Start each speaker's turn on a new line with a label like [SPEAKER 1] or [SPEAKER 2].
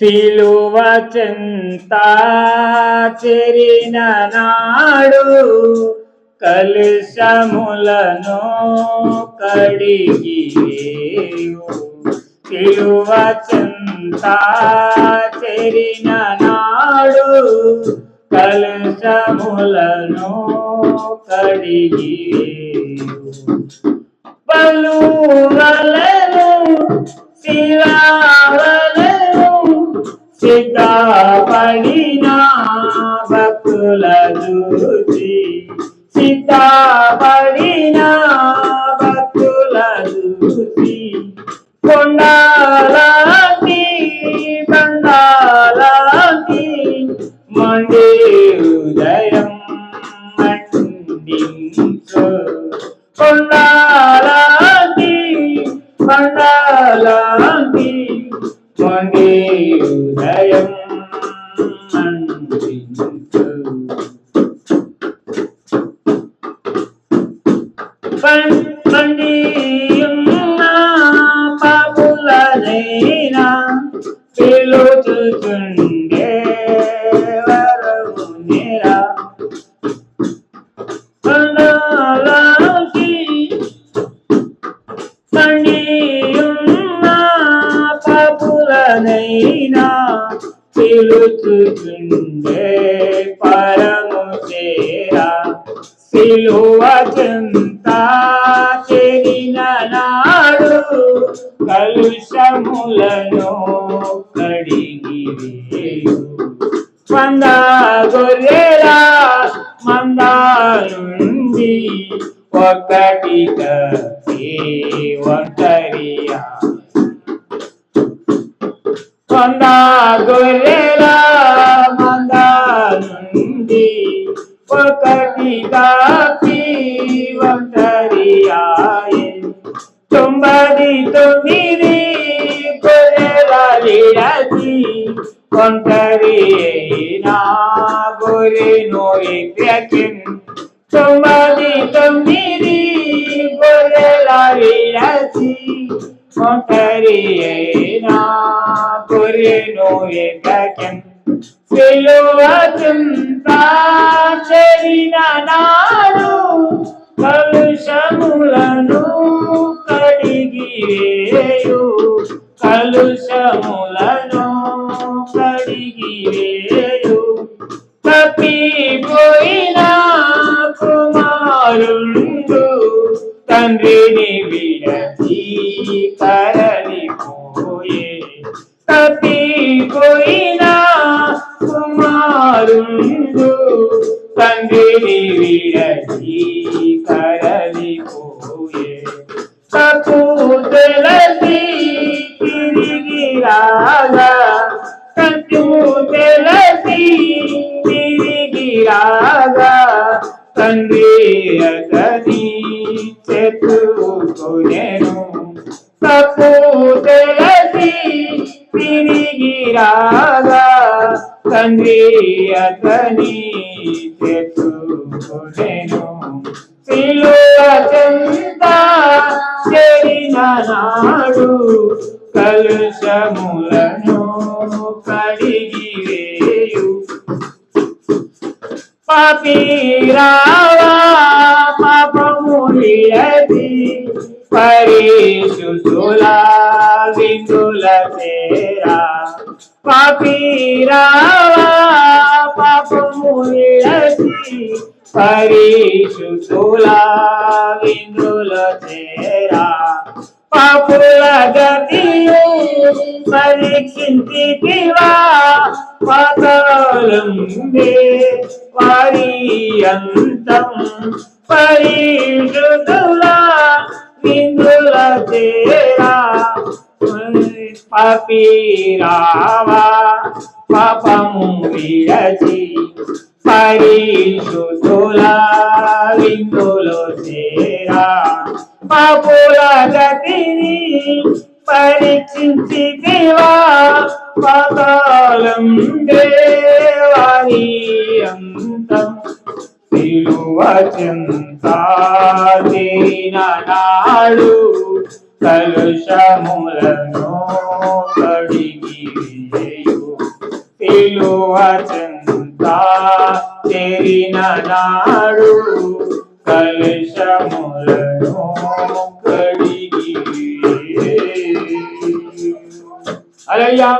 [SPEAKER 1] సిలువ చెంత చెరిన నాడు కలుషములను కడిగి సిలువ చెంత చెరిన నాడు కలుషములను కడిగి పలువలను సిద్ధపడిన భక్తుల చూచి సిద్ధపడిన భక్తుల చూచి పిలుచుచుండే పరము చేరా సిలువ చెంత చెరిన నాడు కలుషములను కడిగి వేయు. మంద గొర్రెల మంద ఒకటి కత్తి ఒంటరియా మంద ఒకటి కాపి తొమ్మిది గొర్రెల విడచి ఒంటరి అయినా గొర్రె తొమ్మిది తొమ్మిది గొర్రెల విడచి ఒంటరి అయినా గొర్రె చెరిన నాడు కలుషములను కడిగి వేయు కలుషములను కడిగి వేయు తప్పిపోయిన కుమారుండు తండ్రిని విడచి కరలిపోయే తప్పి కుమారుండు తండ్రిని విడచి కరలిపోయే తప్పు తెలసి తిరిగి రాగా. తప్పు తెలసి తిరిగి రాగా. తండ్రి అతని చెప్పుకొనెను. తప్పు తెలసి తిరిగి రాగా. తండ్రి అతని చెప్పుకొనెను సిలువ చెంత చెరిన నాడు కలుషములను కడిగి వేయు. పాపీరావా పాపము విడచి విందుల తేరా పాపీరావా పాపము విడచి విందుల తేరా పాపుల గతియు పరీక్షించితివా పాతాళంబే వారి అంతం పరిశుద్ధుల పపీరావా పాపము విడచి పరిశుద్ధుల విందులు చేరా. పాపుల గతిని పరీక్షించి దేవా పాతాళం దేవాని అంతం. సిలువ చింతాదీన నాడు కలుషములను కడిగి వేయు సిలువ చెంత చేరిన నాడు కలుషములను కడిగి అలయ్యా